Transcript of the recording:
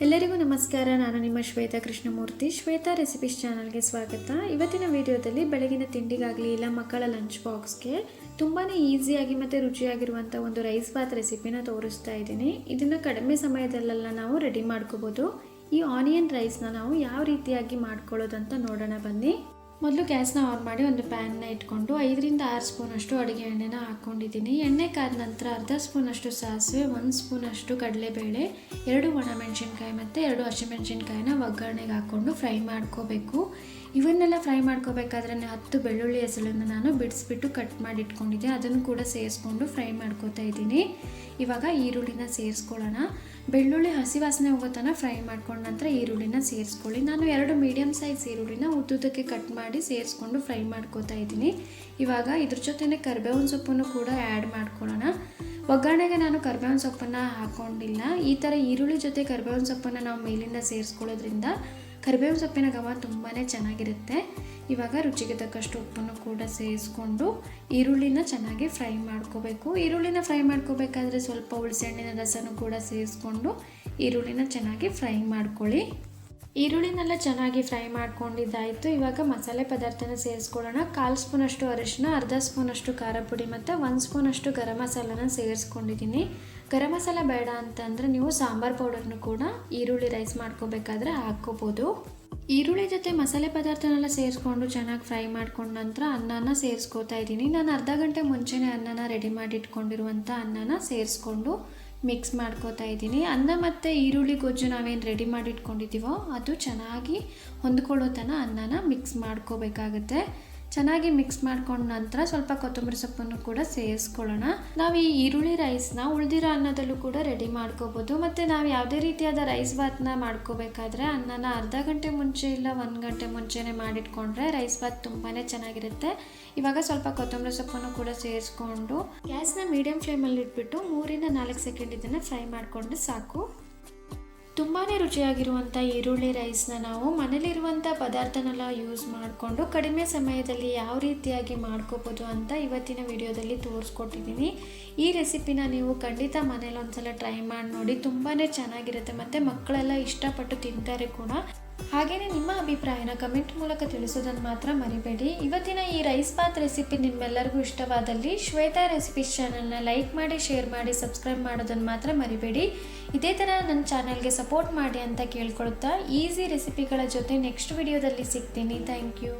ಎಲ್ಲರಿಗೂ ನಮಸ್ಕಾರ. ನಾನು ನಿಮ್ಮ ಶ್ವೇತಾ ಕೃಷ್ಣಮೂರ್ತಿ. ಶ್ವೇತಾ ರೆಸಿಪೀಸ್ ಚಾನಲ್ಗೆ ಸ್ವಾಗತ. ಇವತ್ತಿನ ವಿಡಿಯೋದಲ್ಲಿ ಬೆಳಗಿನ ತಿಂಡಿಗಾಗಲಿ ಇಲ್ಲ ಮಕ್ಕಳ ಲಂಚ್ ಬಾಕ್ಸ್ಗೆ ತುಂಬಾ ಈಸಿಯಾಗಿ ಮತ್ತು ರುಚಿಯಾಗಿರುವಂಥ ಒಂದು ರೈಸ್ ಬಾತ್ ರೆಸಿಪಿನ ತೋರಿಸ್ತಾ ಇದ್ದೀನಿ. ಇದನ್ನು ಕಡಿಮೆ ಸಮಯದಲ್ಲೆಲ್ಲ ನಾವು ರೆಡಿ ಮಾಡ್ಕೋಬೋದು. ಈ ಆನಿಯನ್ ರೈಸ್ನ ನಾವು ಯಾವ ರೀತಿಯಾಗಿ ಮಾಡ್ಕೊಳ್ಳೋದಂತ ನೋಡೋಣ ಬನ್ನಿ. ಮೊದಲು ಗ್ಯಾಸ್ನ ಆನ್ ಮಾಡಿ ಒಂದು ಪ್ಯಾನ್ನ ಇಟ್ಕೊಂಡು ಐದರಿಂದ ಆರು ಸ್ಪೂನಷ್ಟು ಅಡುಗೆ ಎಣ್ಣೆನ ಹಾಕ್ಕೊಂಡಿದ್ದೀನಿ. ಎಣ್ಣೆ ಕಾದ ನಂತರ ಅರ್ಧ ಸ್ಪೂನಷ್ಟು ಸಾಸಿವೆ, ಒಂದು ಸ್ಪೂನಷ್ಟು ಕಡಲೆಬೇಳೆ, ಎರಡು ಒಣಮೆಣಸಿನ್ಕಾಯಿ ಮತ್ತು ಎರಡು ಹಸಿಮೆಣಸಿನ್ಕಾಯಿನ ಒಗ್ಗರಣೆಗೆ ಹಾಕ್ಕೊಂಡು ಫ್ರೈ ಮಾಡ್ಕೋಬೇಕು. ಇವನ್ನೆಲ್ಲ ಫ್ರೈ ಮಾಡ್ಕೋಬೇಕಾದ್ರೆ ಹತ್ತು ಬೆಳ್ಳುಳ್ಳಿ ಹೆಸರನ್ನು ನಾನು ಬಿಡಿಸ್ಬಿಟ್ಟು ಕಟ್ ಮಾಡಿ ಇಟ್ಕೊಂಡಿದ್ದೆ. ಅದನ್ನು ಕೂಡ ಸೇರಿಸ್ಕೊಂಡು ಫ್ರೈ ಮಾಡ್ಕೋತಾ ಇದ್ದೀನಿ. ಇವಾಗ ಈರುಳ್ಳಿನ ಸೇರಿಸ್ಕೊಳ್ಳೋಣ. ಬೆಳ್ಳುಳ್ಳಿ, ಹಸಿ ವಾಸನೆ ಹೋಗೋ ತನಕ ಫ್ರೈ ಮಾಡ್ಕೊಂಡ ನಂತರ ಈರುಳ್ಳಿನ ಸೇರಿಸ್ಕೊಳ್ಳಿ. ನಾನು ಎರಡು ಮೀಡಿಯಮ್ ಸೈಜ್ ಈರುಳ್ಳಿನ ಉದ್ದುದಕ್ಕೆ ಕಟ್ ಮಾಡಿ ಸೇರಿಸ್ಕೊಂಡು ಫ್ರೈ ಮಾಡ್ಕೋತಾ ಇದ್ದೀನಿ. ಇವಾಗ ಇದ್ರ ಜೊತೆನೇ ಕರ್ಬೇವಿನ ಸೊಪ್ಪನ್ನು ಕೂಡ ಆ್ಯಡ್ ಮಾಡ್ಕೊಳ್ಳೋಣ. ಒಗ್ಗರಣೆಗೆ ನಾನು ಕರ್ಬೇವಿನ ಸೊಪ್ಪನ್ನು ಹಾಕ್ಕೊಂಡಿಲ್ಲ ಈ ಥರ ಈರುಳ್ಳಿ ಜೊತೆ ಕರ್ಬೇವಿನ ಸೊಪ್ಪನ್ನು ನಾವು ಮೇಲಿಂದ ಸೇರಿಸ್ಕೊಳ್ಳೋದ್ರಿಂದ ಕರಿಬೇವಿನ ಸೊಪ್ಪಿನ ಘಮ ತುಂಬಾ ಚೆನ್ನಾಗಿರುತ್ತೆ. ಇವಾಗ ರುಚಿಗೆ ತಕ್ಕಷ್ಟು ಉಪ್ಪನ್ನು ಕೂಡ ಸೇರಿಸ್ಕೊಂಡು ಈರುಳ್ಳಿನ ಚೆನ್ನಾಗಿ ಫ್ರೈ ಮಾಡ್ಕೋಬೇಕು. ಈರುಳ್ಳಿನ ಫ್ರೈ ಮಾಡ್ಕೋಬೇಕಾದ್ರೆ ಸ್ವಲ್ಪ ಹುಳಸೆಹಣ್ಣಿನ ರಸನೂ ಕೂಡ ಸೇರಿಸ್ಕೊಂಡು ಈರುಳ್ಳಿನ ಚೆನ್ನಾಗಿ ಫ್ರೈ ಮಾಡ್ಕೊಳ್ಳಿ. ಈರುಳ್ಳಿನೆಲ್ಲ ಚೆನ್ನಾಗಿ ಫ್ರೈ ಮಾಡ್ಕೊಂಡಿದ್ದಾಯಿತು. ಇವಾಗ ಮಸಾಲೆ ಪದಾರ್ಥನ ಸೇರಿಸ್ಕೊಳ್ಳೋಣ. ಕಾಲು ಸ್ಪೂನಷ್ಟು ಅರಿಶಿನ, ಅರ್ಧ ಸ್ಪೂನಷ್ಟು ಖಾರ ಪುಡಿ ಮತ್ತು ಒಂದು ಸ್ಪೂನಷ್ಟು ಗರಂ ಮಸಾಲನ ಸೇರಿಸ್ಕೊಂಡಿದ್ದೀನಿ. ಗರಂ ಮಸಾಲ ಬೇಡ ಅಂತಂದರೆ ನೀವು ಸಾಂಬಾರ್ ಪೌಡರ್ನು ಕೂಡ ಈರುಳ್ಳಿ ರೈಸ್ ಮಾಡ್ಕೋಬೇಕಾದ್ರೆ ಹಾಕ್ಕೋಬೋದು. ಈರುಳ್ಳಿ ಜೊತೆ ಮಸಾಲೆ ಪದಾರ್ಥನೆಲ್ಲ ಸೇರಿಸ್ಕೊಂಡು ಚೆನ್ನಾಗಿ ಫ್ರೈ ಮಾಡ್ಕೊಂಡ ನಂತರ ಅನ್ನನ ಸೇರಿಸ್ಕೋತಾ ಇದ್ದೀನಿ. ನಾನು ಅರ್ಧ ಗಂಟೆ ಮುಂಚೆನೇ ಅನ್ನನ ರೆಡಿ ಮಾಡಿ ಇಟ್ಕೊಂಡಿರುವಂಥ ಅನ್ನನ ಸೇರಿಸ್ಕೊಂಡು ಮಿಕ್ಸ್ ಮಾಡ್ಕೋತಾ ಇದ್ದೀನಿ. ಅನ್ನ ಮತ್ತು ಈರುಳ್ಳಿ ಗೊಜ್ಜು ನಾವೇನು ರೆಡಿ ಮಾಡಿ ಇಟ್ಕೊಂಡಿದ್ದೀವೋ ಅದು ಚೆನ್ನಾಗಿ ಹೊಂದ್ಕೊಳ್ಳೋ ತನಕ ಅನ್ನನ ಮಿಕ್ಸ್ ಮಾಡ್ಕೋಬೇಕಾಗುತ್ತೆ. ಚೆನ್ನಾಗಿ ಮಿಕ್ಸ್ ಮಾಡ್ಕೊಂಡ ನಂತರ ಸ್ವಲ್ಪ ಕೊತ್ತಂಬರಿ ಸೊಪ್ಪನ್ನು ಕೂಡ ಸೇರಿಸ್ಕೊಳ್ಳೋಣ. ನಾವು ಈ ಈರುಳ್ಳಿ ರೈಸ್ನ ಉಳಿದಿರೋ ಅನ್ನದಲ್ಲೂ ಕೂಡ ರೆಡಿ ಮಾಡ್ಕೋಬೋದು. ಮತ್ತು ನಾವು ಯಾವುದೇ ರೀತಿಯಾದ ರೈಸ್ ಬಾತ್ನ ಮಾಡ್ಕೋಬೇಕಾದ್ರೆ ಅನ್ನನ ಅರ್ಧ ಗಂಟೆ ಮುಂಚೆ ಇಲ್ಲ ಒಂದು ಗಂಟೆ ಮುಂಚೆನೇ ಮಾಡಿಟ್ಕೊಂಡ್ರೆ ರೈಸ್ ಬಾತ್ ತುಂಬಾ ಚೆನ್ನಾಗಿರುತ್ತೆ. ಇವಾಗ ಸ್ವಲ್ಪ ಕೊತ್ತಂಬರಿ ಸೊಪ್ಪನ್ನು ಕೂಡ ಸೇರಿಸ್ಕೊಂಡು ಗ್ಯಾಸ್ನ ಮೀಡಿಯಂ ಫ್ಲೇಮಲ್ಲಿ ಇಟ್ಬಿಟ್ಟು ಮೂರಿಂದ ನಾಲ್ಕು ಸೆಕೆಂಡ್ ಇದನ್ನು ಫ್ರೈ ಮಾಡಿಕೊಂಡು ಸಾಕು. ತುಂಬಾ ರುಚಿಯಾಗಿರುವಂಥ ಈರುಳ್ಳಿ ರೈಸ್ನ ನಾವು ಮನೇಲಿರುವಂಥ ಪದಾರ್ಥನೆಲ್ಲ ಯೂಸ್ ಮಾಡಿಕೊಂಡು ಕಡಿಮೆ ಸಮಯದಲ್ಲಿ ಯಾವ ರೀತಿಯಾಗಿ ಮಾಡ್ಕೋಬೋದು ಅಂತ ಇವತ್ತಿನ ವಿಡಿಯೋದಲ್ಲಿ ತೋರಿಸ್ಕೊಟ್ಟಿದ್ದೀನಿ ಈ ರೆಸಿಪಿನ ನೀವು ಖಂಡಿತ ಮನೇಲಿ ಒಂದ್ಸಲ ಟ್ರೈ ಮಾಡಿ ನೋಡಿ ತುಂಬಾ ಚೆನ್ನಾಗಿರುತ್ತೆ. ಮತ್ತು ಮಕ್ಕಳೆಲ್ಲ ಇಷ್ಟಪಟ್ಟು ತಿಂತಾರೆ ಕೂಡ. ಹಾಗೆಯೇ ನಿಮ್ಮ ಅಭಿಪ್ರಾಯನ ಕಮೆಂಟ್ ಮೂಲಕ ತಿಳಿಸೋದನ್ನು ಮಾತ್ರ ಮರಿಬೇಡಿ. ಇವತ್ತಿನ ಈ ರೈಸ್ ಬಾತ್ ರೆಸಿಪಿ ನಿಮ್ಮೆಲ್ಲರಿಗೂ ಇಷ್ಟವಾದಲ್ಲಿ ಶ್ವೇತಾ ರೆಸಿಪೀಸ್ ಚಾನಲ್ನ ಲೈಕ್ ಮಾಡಿ ಶೇರ್ ಮಾಡಿ ಸಬ್ಸ್ಕ್ರೈಬ್ ಮಾಡೋದನ್ನು ಮಾತ್ರ ಮರಿಬೇಡಿ. ಇದೇ ಥರ ನನ್ನ ಚಾನಲ್ಗೆ ಸಪೋರ್ಟ್ ಮಾಡಿ ಅಂತ ಕೇಳ್ಕೊಳ್ತಾ ಈಸಿ ರೆಸಿಪಿಗಳ ಜೊತೆ ನೆಕ್ಸ್ಟ್ ವಿಡಿಯೋದಲ್ಲಿ ಸಿಗ್ತೀನಿ. Thank you